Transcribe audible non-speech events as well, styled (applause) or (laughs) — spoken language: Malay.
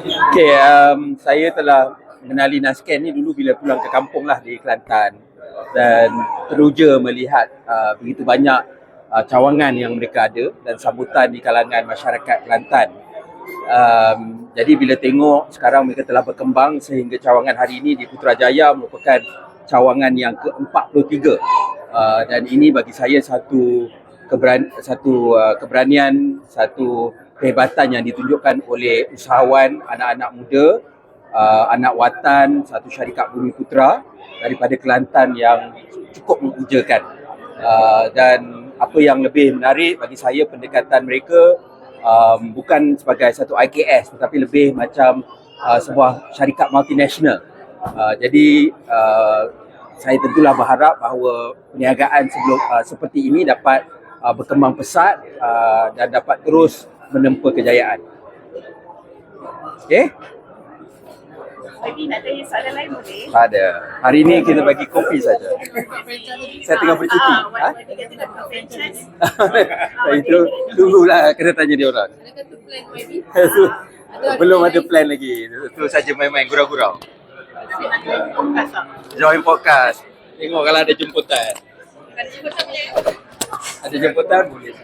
Okay, um, saya telah mengenali Nasken ni dulu bila pulang ke kampung lah di Kelantan dan teruja melihat uh, begitu banyak uh, cawangan yang mereka ada dan sambutan di kalangan masyarakat Kelantan. Um, jadi bila tengok sekarang mereka telah berkembang sehingga cawangan hari ini di Putrajaya merupakan cawangan yang ke-43 uh, dan ini bagi saya satu keberan satu uh, keberanian satu kehebatan yang ditunjukkan oleh usahawan anak-anak muda uh, anak watan satu syarikat Bumi Putra daripada Kelantan yang cukup mengujakan. Uh, dan apa yang lebih menarik bagi saya pendekatan mereka um, bukan sebagai satu IKS tetapi lebih macam uh, sebuah syarikat multinational. Uh, jadi uh, saya tentulah berharap bahawa perniagaan sebelum uh, seperti ini dapat uh, berkembang pesat uh, dan dapat terus menempa kejayaan. Okey? Lagi nak tanya soalan lain boleh? Tak ada. Hari ini kita bagi kopi saja. Saya tengah bercuti. Ah, Ha? Kata nak franchise. (laughs) Itu tunggulah kena tanya dia orang. Adakah tu plan YB? (laughs) Itu belum ada plan lagi. Itu saja main-main gurau-gurau. Join podcast. Tengok kalau ada jemputan. Ada jemputan boleh? Ada jemputan boleh.